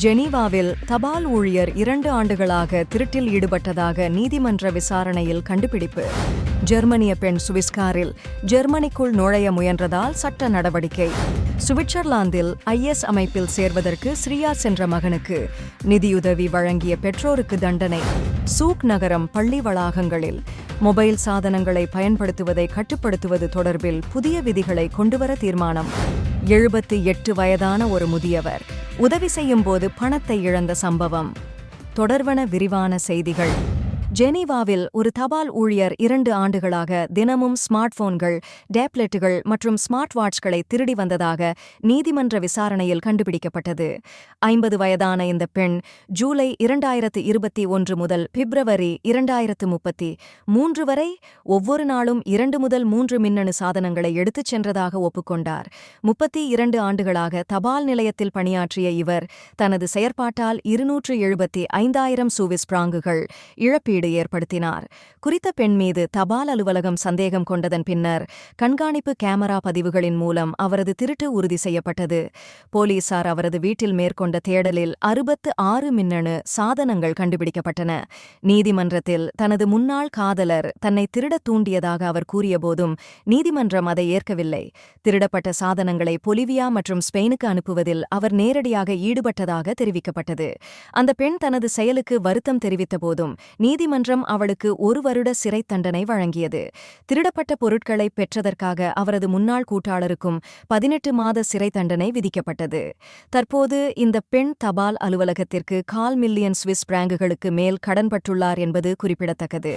ஜெனீவாவில் தபால் ஊழியர் இரண்டு ஆண்டுகளாக திருட்டில் ஈடுபட்டதாக நீதிமன்ற விசாரணையில் கண்டுபிடிப்பு. ஜெர்மனிய பெண் சுவிஸ்காரில் ஜெர்மனிக்குள் நுழைய முயன்றதால் சட்ட நடவடிக்கை. சுவிட்சர்லாந்தில் ஐஎஸ் அமைப்பில் சேர்வதற்கு ஸ்ரீயா சென்ற மகனுக்கு நிதியுதவி வழங்கிய பெற்றோருக்கு தண்டனை. சூக் நகரம் பள்ளி வளாகங்களில் மொபைல் சாதனங்களை பயன்படுத்துவதை கட்டுப்படுத்துவது தொடர்பில் புதிய விதிகளை கொண்டுவர தீர்மானம். எழுபத்தி எட்டு வயதான ஒரு முதியவர் உதவி செய்யும் போது பணத்தை இழந்த சம்பவம். தொடர்வன விரிவான செய்திகள். ஜெனீவாவில் ஒரு தபால் ஊழியர் இரண்டு ஆண்டுகளாக தினமும் ஸ்மார்ட் போன்கள் டேப்லெட்டுகள் மற்றும் ஸ்மார்ட் வாட்ச்களை திருடி வந்ததாக நீதிமன்ற விசாரணையில் கண்டுபிடிக்கப்பட்டது. ஐம்பது வயதான இந்த பெண் ஜூலை இரண்டாயிரத்து இருபத்தி ஒன்று முதல் பிப்ரவரி இரண்டாயிரத்து முப்பத்தி மூன்று வரை ஒவ்வொரு நாளும் இரண்டு முதல் மூன்று மின்னணு சாதனங்களை எடுத்துச் சென்றதாக ஒப்புக்கொண்டார். முப்பத்தி இரண்டு ஆண்டுகளாக தபால் நிலையத்தில் பணியாற்றிய இவர் தனது செயற்பாட்டால் இருநூற்று எழுபத்தி ஐந்தாயிரம் சூவிஸ் பிராங்குகள் இழப்பீடு இழப்பீடு ஏற்படுத்தினார். குறித்த பெண் மீது தபால் அலுவலகம் சந்தேகம் கொண்டதன் பின்னர் கண்காணிப்பு கேமரா பதிவுகளின் மூலம் அவரது திருட்டு உறுதி செய்யப்பட்டது. போலீசார் அவரது வீட்டில் மேற்கொண்ட தேடலில் அறுபத்து ஆறு மின்னணு சாதனங்கள் கண்டுபிடிக்கப்பட்டன. நீதிமன்றத்தில் தனது முன்னாள் காதலர் தன்னை திருடத் தூண்டியதாக அவர் கூறியபோதும் நீதிமன்றம் அதை ஏற்கவில்லை. திருடப்பட்ட சாதனங்களை பொலிவியா மற்றும் ஸ்பெயினுக்கு அனுப்புவதில் அவர் நேரடியாக ஈடுபட்டதாக தெரிவிக்கப்பட்டது. அந்த பெண் தனது செயலுக்கு வருத்தம் தெரிவித்தபோதும் நீதிமன்றம் நீதிமன்றம் அவளுக்கு ஒரு வருட சிறை தண்டனை வழங்கியது. திருடப்பட்ட பொருட்களை பெற்றதற்காக அவரது முன்னாள் கூட்டாளருக்கும் பதினெட்டு மாத சிறை தண்டனை விதிக்கப்பட்டது. தற்போது இந்த பெண் தபால் அலுவலகத்திற்கு கால் மில்லியன் சுவிஸ் பிராங்குகளுக்கு மேல் கடன்பட்டுள்ளார் என்பது குறிப்பிடத்தக்கது.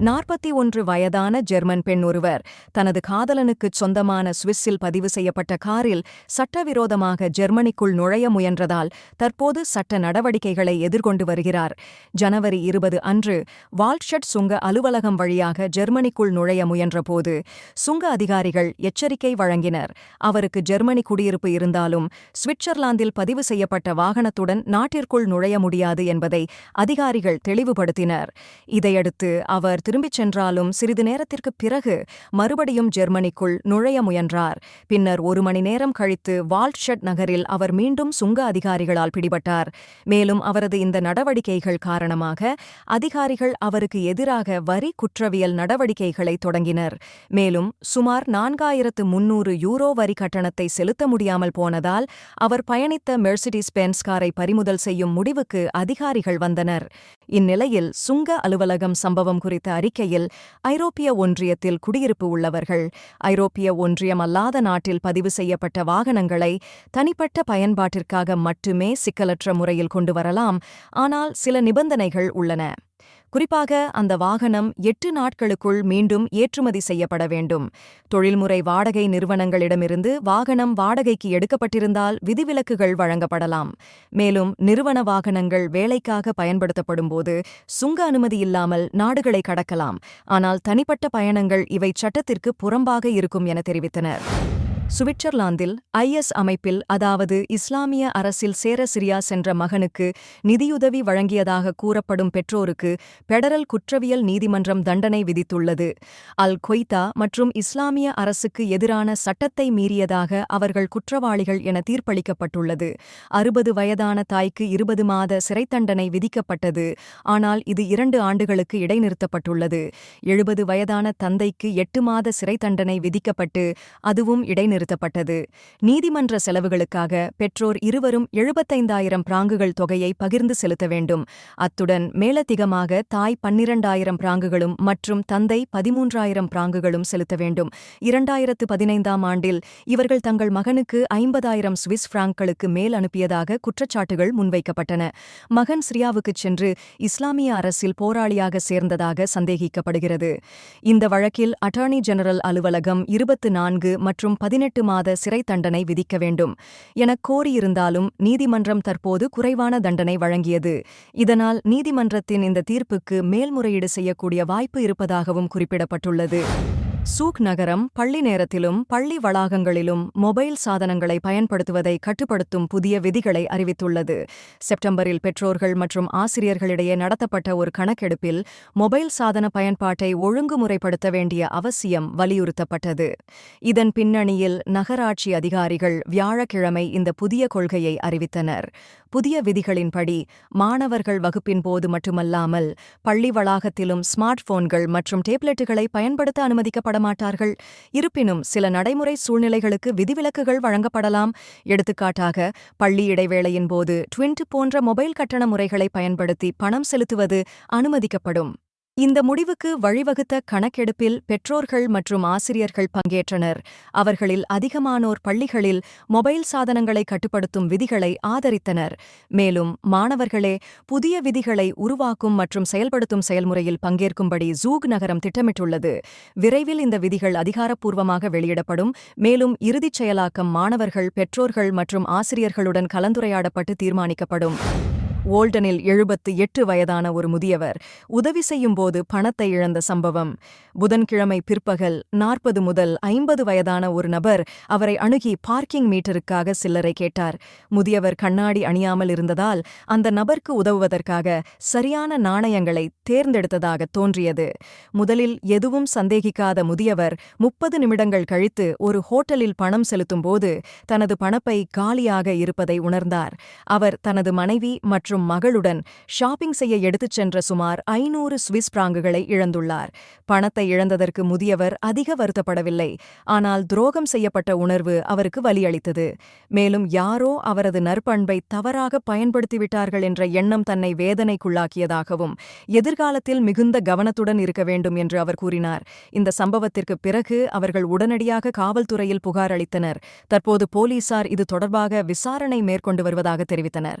நாற்பத்தி ஒன்று வயதான ஜெர்மன் பெண் ஒருவர் தனது காதலனுக்குச் சொந்தமான சுவிஸில் பதிவு செய்யப்பட்ட காரில் சட்டவிரோதமாக ஜெர்மனிக்குள் நுழைய முயன்றதால் தற்போது சட்ட நடவடிக்கைகளை எதிர்கொண்டு வருகிறார். ஜனவரி இருபது அன்று வால்ட்ஷட் சுங்க அலுவலகம் வழியாக ஜெர்மனிக்குள் நுழைய முயன்றபோது சுங்க அதிகாரிகள் எச்சரிக்கை வழங்கினர். அவருக்கு ஜெர்மனி குடியிருப்பு இருந்தாலும் சுவிட்சர்லாந்தில் பதிவு செய்யப்பட்ட வாகனத்துடன் நாட்டிற்குள் நுழைய முடியாது என்பதை அதிகாரிகள் தெளிவுபடுத்தினர். இதையடுத்து அவர் திரும்பிச் சென்றாலும் சிறிது நேரத்திற்குப் பிறகு மறுபடியும் ஜெர்மனிக்குள் நுழைய முயன்றார். பின்னர் ஒரு மணி நேரம் கழித்து வால்ட்ஷட் நகரில் அவர் மீண்டும் சுங்க அதிகாரிகளால் பிடிபட்டார். மேலும் அவரது இந்த நடவடிக்கைகள் காரணமாக அதிகாரிகள் அவருக்கு எதிராக வரி குற்றவியல் நடவடிக்கைகளை தொடங்கினர். மேலும் சுமார் நான்காயிரத்து முன்னூறு யூரோ வரி கட்டணத்தை செலுத்த முடியாமல் போனதால் அவர் பயணித்த மெர்சிடிஸ் பென்ஸ் காரை பறிமுதல் செய்யும் முடிவுக்கு அதிகாரிகள் வந்தனர். இந்நிலையில் சுங்க அலுவலகம் சம்பவம் குறித்த அறிக்கையில் ஐரோப்பிய ஒன்றியத்தில் குடியிருப்பு உள்ளவர்கள் ஐரோப்பிய ஒன்றியம் அல்லாத நாட்டில் பதிவு செய்யப்பட்ட வாகனங்களை தனிப்பட்ட பயன்பாட்டிற்காக மட்டுமே சிக்கலற்ற முறையில் கொண்டு வரலாம். ஆனால் சில நிபந்தனைகள் உள்ளன. குறிப்பாக அந்த வாகனம் எட்டு நாட்களுக்குள் மீண்டும் ஏற்றுமதி செய்யப்பட வேண்டும். தொழில்முறை வாடகை நிறுவனங்களிடமிருந்து வாகனம் வாடகைக்கு எடுக்கப்பட்டிருந்தால் விதிவிலக்குகள் வழங்கப்படலாம். மேலும் நிறுவன வாகனங்கள் வேலைக்காக பயன்படுத்தப்படும்போது சுங்க அனுமதி இல்லாமல் நாடுகளை கடக்கலாம். ஆனால் தனிப்பட்ட பயணங்கள் இவை சட்டத்திற்கு புறம்பாக இருக்கும் என தெரிவித்தனர். சுவிட்சர்லாந்தில் ஐஎஸ் அமைப்பில் அதாவது இஸ்லாமிய அரசில் சேர சிரியா சென்ற மகனுக்கு நிதியுதவி வழங்கியதாக கூறப்படும் பெற்றோருக்கு பெடரல் குற்றவியல் நீதிமன்றம் தண்டனை விதித்துள்ளது. அல் கொய்தா மற்றும் இஸ்லாமிய அரசுக்கு எதிரான சட்டத்தை மீறியதாக அவர்கள் குற்றவாளிகள் என தீர்ப்பளிக்கப்பட்டுள்ளது. அறுபது வயதான தாய்க்கு இருபது மாத சிறை தண்டனை விதிக்கப்பட்டது. ஆனால் இது இரண்டு ஆண்டுகளுக்கு இடைநிறுத்தப்பட்டுள்ளது. எழுபது வயதான தந்தைக்கு எட்டு மாத சிறை தண்டனை விதிக்கப்பட்டு அதுவும் இடைநிறுத்தப்பட்டது நிறுத்தப்பட்டது. நீதிமன்ற செலவுகளுக்காக பெற்றோர் இருவரும் எழுபத்தைந்தாயிரம் பிராங்குகள் தொகையை பகிர்ந்து செலுத்த வேண்டும். அத்துடன் மேலதிகமாக தாய் பன்னிரண்டாயிரம் பிராங்குகளும் மற்றும் தந்தை பதிமூன்றாயிரம் பிராங்குகளும் செலுத்த வேண்டும். இரண்டாயிரத்து பதினைந்தாம் ஆண்டில் இவர்கள் தங்கள் மகனுக்கு ஐம்பதாயிரம் சுவிஸ் பிராங்க்களுக்கு மேல் அனுப்பியதாக குற்றச்சாட்டுகள் முன்வைக்கப்பட்டன. மகன் சிரியாவுக்குச் சென்று இஸ்லாமிய அரசில் போராளியாக சேர்ந்ததாக சந்தேகிக்கப்படுகிறது. இந்த வழக்கில் அட்டார்னி ஜெனரல் அலுவலகம் இருபத்து நான்கு மற்றும் பதினெட்டு பதினெட்டு மாத சிறை தண்டனை விதிக்க வேண்டும் எனக் கோரியிருந்தாலும் நீதிமன்றம் தற்போது குறைவான தண்டனை வழங்கியது. இதனால் நீதிமன்றத்தின் இந்த தீர்ப்புக்கு மேல்முறையீடு செய்யக்கூடிய வாய்ப்பு இருப்பதாகவும் குறிப்பிடப்பட்டுள்ளது. சூக் நகரம் பள்ளி நேரத்திலும் பள்ளி வளாகங்களிலும் மொபைல் சாதனங்களை பயன்படுத்துவதை கட்டுப்படுத்தும் புதிய விதிகளை அறிவித்துள்ளது. செப்டம்பரில் பெற்றோர்கள் மற்றும் ஆசிரியர்களிடையே நடத்தப்பட்ட ஒரு கணக்கெடுப்பில் மொபைல் சாதன பயன்பாட்டை ஒழுங்குமுறைப்படுத்த வேண்டிய அவசியம் வலியுறுத்தப்பட்டது. இதன் பின்னணியில் நகராட்சி அதிகாரிகள் வியாழக்கிழமை இந்த புதிய கொள்கையை அறிவித்தனர். புதிய விதிகளின்படி மாணவர்கள் வகுப்பின் போது மட்டுமல்லாமல் பள்ளி வளாகத்திலும் ஸ்மார்ட் போன்கள் மற்றும் டேப்லெட்டுகளை பயன்படுத்த அனுமதிக்கப்பட மாட்டார்கள் இருப்பினும் சில நடைமுறை சூழ்நிலைகளுக்கு விதிவிலக்குகள் வழங்கப்படலாம். எடுத்துக்காட்டாக பள்ளி இடைவேளையின் போது ட்விண்ட் போன்ற மொபைல் கட்டண முறைகளை பயன்படுத்தி பணம் செலுத்துவது அனுமதிக்கப்படும். இந்த முடிவுக்கு வழிவகுத்த கணக்கெடுப்பில் பெற்றோர்கள் மற்றும் ஆசிரியர்கள் பங்கேற்றனர். அவர்களில் அதிகமானோர் பள்ளிகளில் மொபைல் சாதனங்களை கட்டுப்படுத்தும் விதிகளை ஆதரித்தனர். மேலும் மாணவர்களே புதிய விதிகளை உருவாக்கும் மற்றும் செயல்படுத்தும் செயல்முறையில் பங்கேற்கும்படி ஜூக் நகரம் திட்டமிட்டுள்ளது. விரைவில் இந்த விதிகள் அதிகாரப்பூர்வமாக வெளியிடப்படும். மேலும் இறுதிச் செயலாக்கம் மாணவர்கள் பெற்றோர்கள் மற்றும் ஆசிரியர்களுடன் கலந்துரையாடப்பட்டு தீர்மானிக்கப்படும். ஓல்டனில் எழுபத்து எட்டு வயதான ஒரு முதியவர் உதவி செய்யும் போது பணத்தை இழந்த சம்பவம். புதன்கிழமை பிற்பகல் நாற்பது முதல் ஐம்பது வயதான ஒரு நபர் அவரை அணுகி பார்க்கிங் மீட்டருக்காக சில்லறை கேட்டார். முதியவர் கண்ணாடி அணியாமல் இருந்ததால் அந்த நபருக்கு உதவுவதற்காக சரியான நாணயங்களை தேர்ந்தெடுத்ததாக தோன்றியது. முதலில் எதுவும் சந்தேகிக்காத முதியவர் முப்பது நிமிடங்கள் கழித்து ஒரு ஹோட்டலில் பணம் செலுத்தும்போது தனது பணப்பை காலியாக இருப்பதை உணர்ந்தார். அவர் தனது மனைவி மற்றும் மற்றும் மகளுடன் ஷாப்பிங் செய்ய எடுத்துச் சென்ற சுமார் ஐநூறு சுவிஸ் பிராங்குகளை இழந்துள்ளார். பணத்தை இழந்ததற்கு முதியவர் அதிக வருத்தப்படவில்லை. ஆனால் துரோகம் செய்யப்பட்ட உணர்வு அவருக்கு வலியளித்தது. மேலும் யாரோ அவரது நற்பண்பை தவறாக பயன்படுத்திவிட்டார்கள் என்ற எண்ணம் தன்னை வேதனைக்குள்ளாக்கியதாகவும் எதிர்காலத்தில் மிகுந்த கவனத்துடன் இருக்க வேண்டும் என்று அவர் கூறினார். இந்த சம்பவத்திற்கு பிறகு அவர்கள் உடனடியாக காவல்துறையில் புகார் அளித்தனர். தற்போது போலீசார் இது தொடர்பாக விசாரணை மேற்கொண்டு வருவதாக தெரிவித்தனர்.